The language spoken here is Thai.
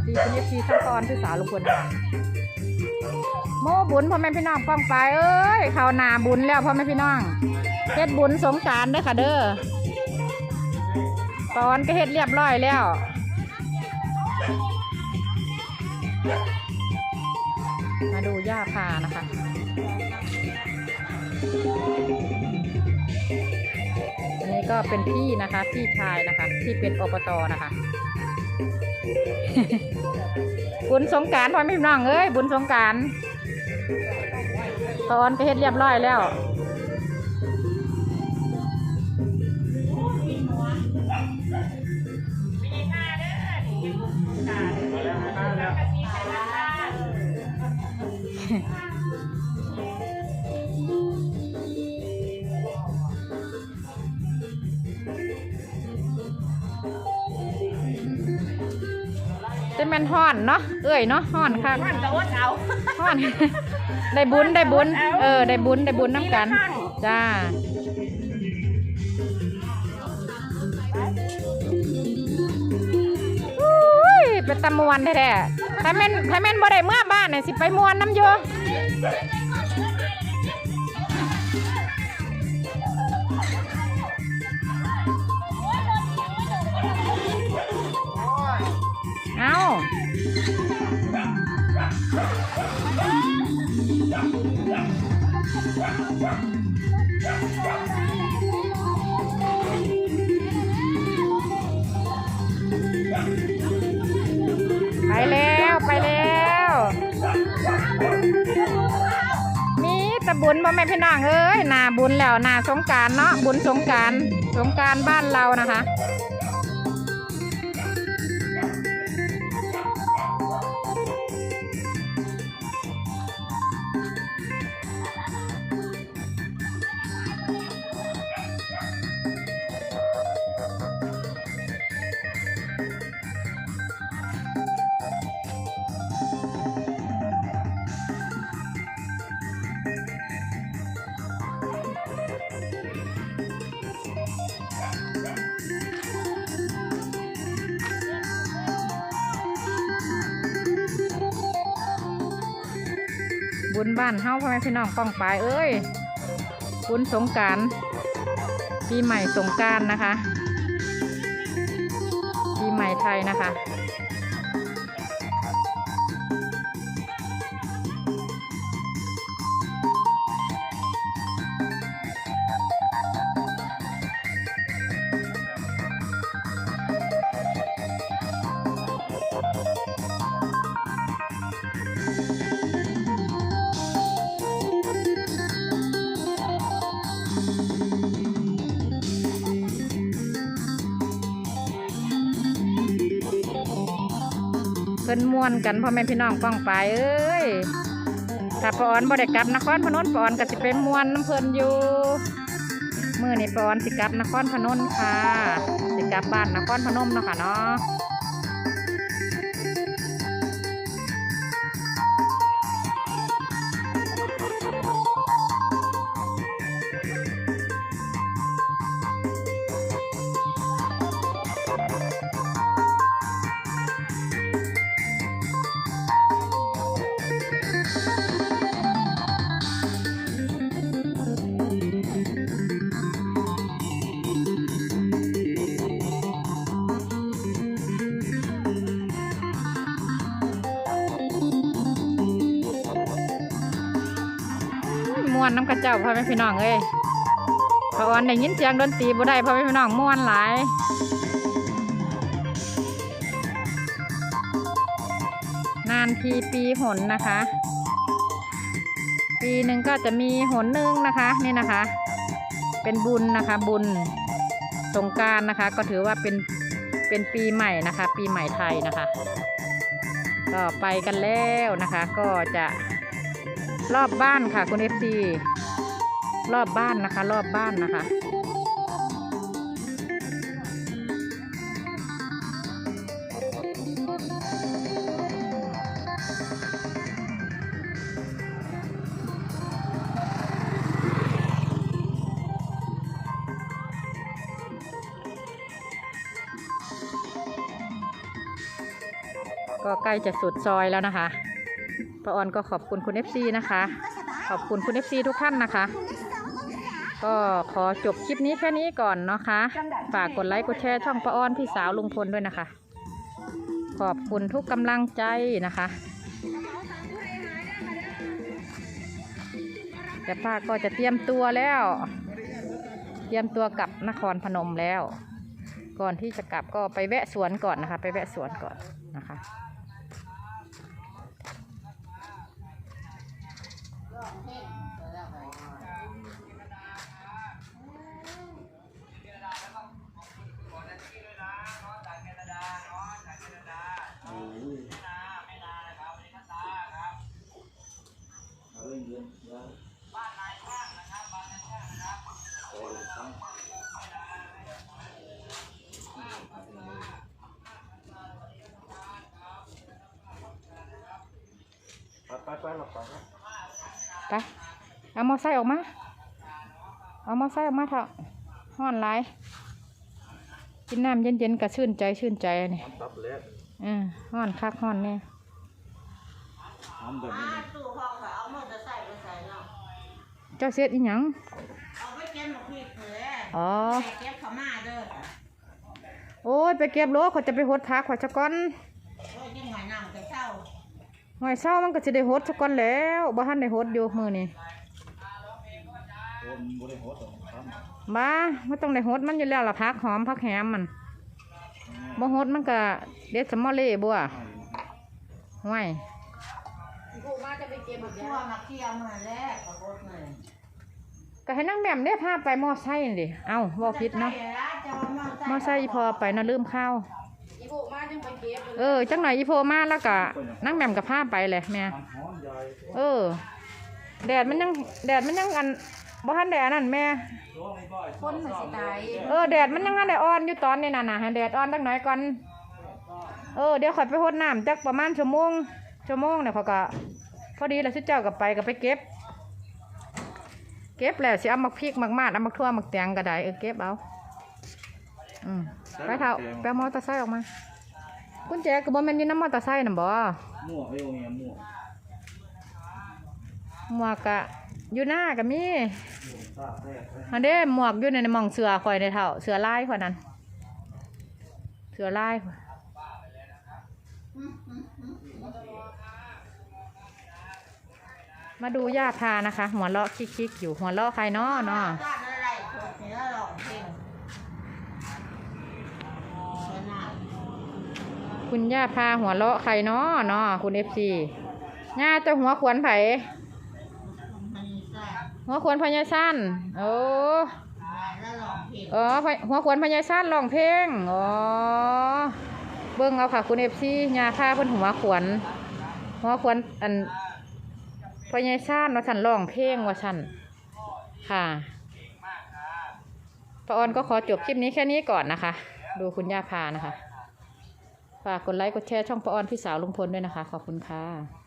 วัสดีคุณเอฟซีทั้งตอนพี่สาวลุงพลนะคะโมบุญพ่อแม่พี่น้องป้องไปเอ้ยเขาหนาบุญแล้วพ่อแม่พี่น้องเฮ็ดบุญสงกรารเด้ค่ะเด้อตอนก็เฮ็ดเรียบร้อยแล้วมาดูย่าพานะคะ อันนี้ก็เป็นพี่นะคะ พี่ชายนะคะ ที่เป็นอบตนะคะ บุญสงการพ่อแม่พี่น้องเอ้ยบุญสงการตอนไปเฮ็ดเรียบร้อยแล้ว แม่นห่อนเนาะเอ้ยเนาะห่อนค่ะมันจะอดเอาห่อน ได้บุญได้บุญเออได้บุญได้บุญน้ำกัน จ้าอุ้ยเป็นตะมวนแท้ๆถ้าแม่นถ้าแม่นบ่ได้เมื่อบ้านเนี่ยสิไปมวนน้ำโย ไปแล้วไปแล้วมีแตะบุญบ่แม่พี่น้องเอ้ยหนาบุญแล้วหนาสงการเนาะบุญสงการสงการบ้านเรานะคะ บุญบ้านเฮาพ่อแม่พี่น้องป้องปายเอ้ยบุญสงการปีใหม่สงการนะคะ ปีใหม่ไทยนะคะ พิ่นม่วนกันพ่อแม่พี่น้องป้องไปเอ้ยถ้าปอนบ่ได้กลับนครพนมปอนก็สิเป็นม่วนน้ำเพิ่นอยู่มื้อนี้ปอนสิกลับนครพนมค่ะ สิกลับบ้านนครพนมเนาะค่ะเนาะ ม่วนน้ำกระเจ้าพ่อแม่พี่น้องเอ้ยพอออนได้ยินเสียงดนตรีบ่ได้พ่อแม่พี่น้องม่วนหลายนานทีปีหนนะคะ ปีหนึ่งก็จะมีหนหนึ่งนะคะนี่นะคะ เป็นบุญนะคะ บุญสงการนะคะ ก็ถือว่าเป็นเป็นปีใหม่นะคะ ปีใหม่ไทยนะคะ ก็ไปกันแล้วนะคะ ก็จะ รอบบ้านค่ะ คุณเอฟซีรอบบ้านนะคะ รอบบ้านนะคะ ก็ใกล้จะสุดซอยแล้วนะคะ ป้าออนก็ขอบคุณคุณ FC นะคะ ขอบคุณคุณ FC ทุกท่านนะคะ ก็ขอจบคลิปนี้แค่นี้ก่อนเนาะคะ ฝากกดไลค์กดแชร์ช่องป้าออนพี่สาวลุงพลด้วยนะคะ ขอบคุณทุกกำลังใจนะคะแต่ป้าก็จะเตรียมตัวแล้ว เตรียมตัวกลับนครพนมแล้ว ก่อนที่จะกลับก็ไปแวะสวนก่อนนะคะ ไปแวะสวนก่อนนะคะ ไปไปไปหลับก่อนครับไปเอามอไซค์ออกมา เอามอไซค์ออกมาเถอะห้อนไรกินน้ำเย็นๆก็ชื่นใจชื่นใจนี่น้ำตับแล้วอืมห้อนคักห้อนเนี่ยน้ำแบบนี้มาตู้ห้องก็เอามอเตอร์ไซค์ไปใส่เนาะเจ้าเสียดอีหยังเอาไปเก็บหมกพริกเลยอ๋อไปเก็บเขามาเด้อโอ้ยไปเก็บโลเขาจะไปหดพักขวาชะก้อน โอ้ยยังหอยน้ำแต่เช้า หอยเศร้ามันก็จะได้หดชะก้อนแล้วบ่ทันได้หดอยู่มือนี่โอ้มบริโภคของครับบ้าไม่ต้องได้หดมันอยู่แล้วล่ะพักหอมพักแหมมันบ่หดมันก็เด็ดสมอเล่บัวห่วยผู้มาจะไปเก็บหมกทั่วมาเที่ยวมาแล้วก็โคตรเลยก็ให้นั่งแหม่มได้พาไปมอไซค์นั่นดิเอ้าบ่ผิดเนาะมอไซค์อีพอไปเนาะลืมข้าว อีผู้มาจึงไปเก็บเออจังไหนอีโพมาแล้วก็นั่งแหม่มกับผ้าไปเลยแม่มันหอมใหญ่เออ แดดมันยังแดดมันยังอันบ่ทันแดดนั่นแม่ คนมันสิตายเออแดดมันยังทันได้อ่อนอยู่ตอนนี้น่ะนะให้แดดอ่อนจักหน่อยก่อนเออเดี๋ยวข่อยไปรดน้ำจักประมาณชั่วโมงชั่วโมงเนี่ยเขาก็พอดีแล้วสิเจ้าก็ไปก็ไปเก็บ เก็บแล้วสิเอามาพริกมากมาดเอามาทั่วมักแตงก็ได้เออเก็บเอาอืม ไปเถอะไปเอามอเตอร์ไซค์ออกมา กุญแจก็บ่แม่นอยู่น้ำมอเตอร์ไซค์น่ะบ่มั่วไอ้โอ้ยมั่วหมวกกะอยู่หน้าก็มีตาแท้ไปอันเด้หมวกอยู่ในหมองเสือข่อยในเท่าเสือลายข่อยนั้น เสือลายข่อยมาดูย่าพานะคะ หัวเราะคิกๆอยู่หัวเราะใครเนาะเนาะ จ้างอะไรถูกเนี่ยหลอกเพลงขนาด คุณย่าพาหัวเราะใครเนาะเนาะคุณเอฟซีย่าเจะหัวขวนไผ่หัวขวนพญาสั้นโอ้แล้วหลอกเพลงอ๋อพะหัวขวนพญาสั้นร้องเพลงอ๋อเบิ่งเอาค่ะคุณเอฟซีย่าพาเพิ่นหัวขวนหัวขวนอันพญาสั้นว่าฉันร้องเพลงว่าฉันค่ะป้าออนก็ขอจบคลิปนี้แค่นี้ก่อนนะคะ ดูคุณย่าพานะคะ ฝากกดไลค์กดแชร์ช่องปออนพี่สาวลุงพลด้วยนะคะ ขอบคุณค่ะ